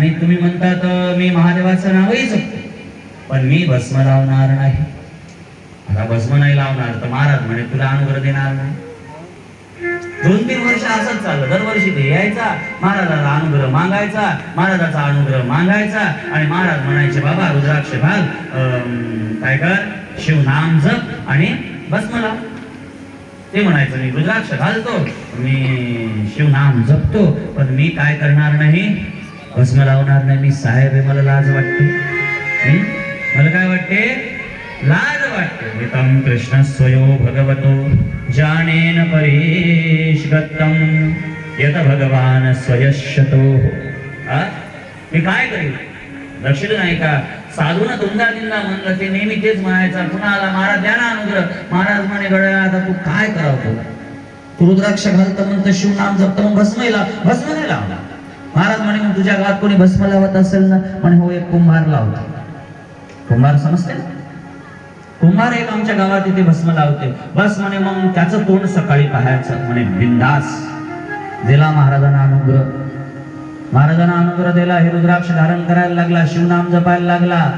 आणि तुम्ही म्हणतात मी महादेवाचं नावही जपतो पण मी भस्म लावणार नाही. आता भस्म नाही लावणार तर महाराज म्हणे तुला अनुग्रह देणार नाही. दोन तीन वर्ष असंच चाललं. दरवर्षी ते यायचा महाराजाचा अनुग्रह मागायचा महाराजाचा अनुग्रह मागायचा आणि महाराज म्हणायचे बाबा रुद्राक्ष भाग काय कर शिवनाम जप आणि बस मला ते म्हणायचं मी रुद्राक्ष घालतो मी शिवनाम जपतो पण मी काय करणार नाही? भस्म लावणार नाही. मी साहेब आहे मला लाज वाटते. मला काय वाटते? लाज वाटते. हितं कृष्ण स्वयो भगवतो. जानेन परेश गत्तम. यत भगवान स्वयशतो. हा? मी काय करीन दक्षिण नाही का साधून तुमचा दिंदा म्हणलं ते नेहमी तेच म्हणायचा. पुन्हा आला महाराज द्या ना अनुग्रह. महाराज म्हणे गळ्या आता तू काय करावं? तू? रुद्राक्ष घालतं म्हणतं शिवनाम जपतं मग भस्म भस्म नाही लावला. महाराज म्हणे मग तुझ्या गावात कोणी भस्म लावत असेल ना? म्हणे हो एक कुंभार लावला कुंभार समजते कुंभार एक आमच्या गावात इथे भस्म लावते. बस म्हणे मग त्याचं तोंड सकाळी पाहायचं. म्हणे बिंदास दिला महाराजांना अनुग्रह. महाराजांना अनुग्रह दिला हे रुद्राक्ष धारण करायला लागला शिवनाम जपायला लागला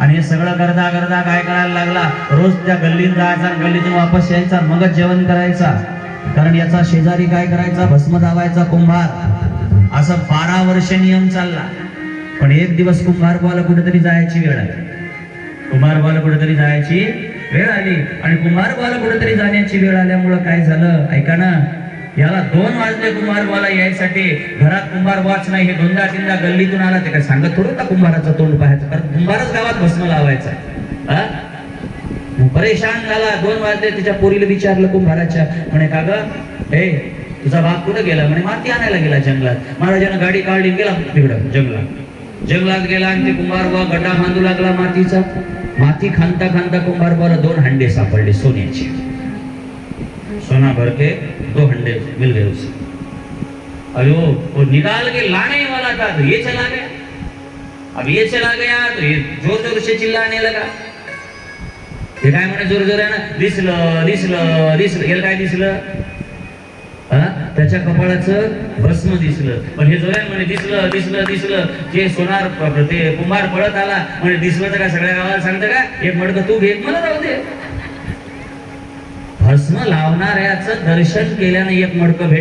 आणि हे सगळं करता करता काय करायला लागला? रोज त्या गल्लीत जायचा गल्लीतून वापस यायचा मगच जेवण करायचा. कारण याचा शेजारी काय करायचा? भस्म दावायचा कुंभार. असं बारा वर्ष नियम चालला. पण एक दिवस कुंभार बुवाला कुठेतरी जायची वेळ आली. कुंभार बुवाला कुठेतरी जायची वेळ आली. आणि कुंभार बुवाला कुठेतरी जाण्याची वेळ आल्यामुळं काय झालं? ऐका ना. याला दोन वाजले कुंभार बुवाला यायसाठी. घरात कुंभार वाच नाही. हे दोनदा तीनदा गल्लीतून आला. ते काय सांगत थोडं का कुंभाराचं तोंड पाहायचं? कारण कुंभारच गावात भस्म लावायचा. हा? परेशान झाला. दोन वाजले. त्याच्या पोरीला विचारलं कुंभाराच्या. म्हणे का ग हे तुझा बाप कुठं गेला? म्हणे माती आणायला गेला जंगलात. महाराजानं गाडी काढली गेला तिकडं जंगलात. जंगलात गेला आणि ते कुंभारबा बुवा गड्डा बांधू लागला मातीचा. माती खांता खांता कुंभारबाला दोन हंडे सापडले सोन्याचे. सोना भर के दो हंडे मिल गए उसे. अरे वो, वो निकाल के लाने ही वाला था तो ये चला गया. अब ये चला गया तो ये जोर जोर से चिल्लाने लगा. हे काय म्हणे जोर जोर आहे ना? दिसलं दिसलं दिसलं. याला काय दिसलं? त्याच्या कपाळाचं भस्म दिसलं. पण हे जोऱ्यान म्हणे दिसलं दिसलं दिसलं. जे सोनार ते कुंभार पळत आला म्हणे दिसलं तर काय? सगळ्या गावाला सांगतं का? एक मडकं तू घे. मला राहू दे. भस्म लावणाऱ्याचं दर्शन केल्याने एक मडकं भेट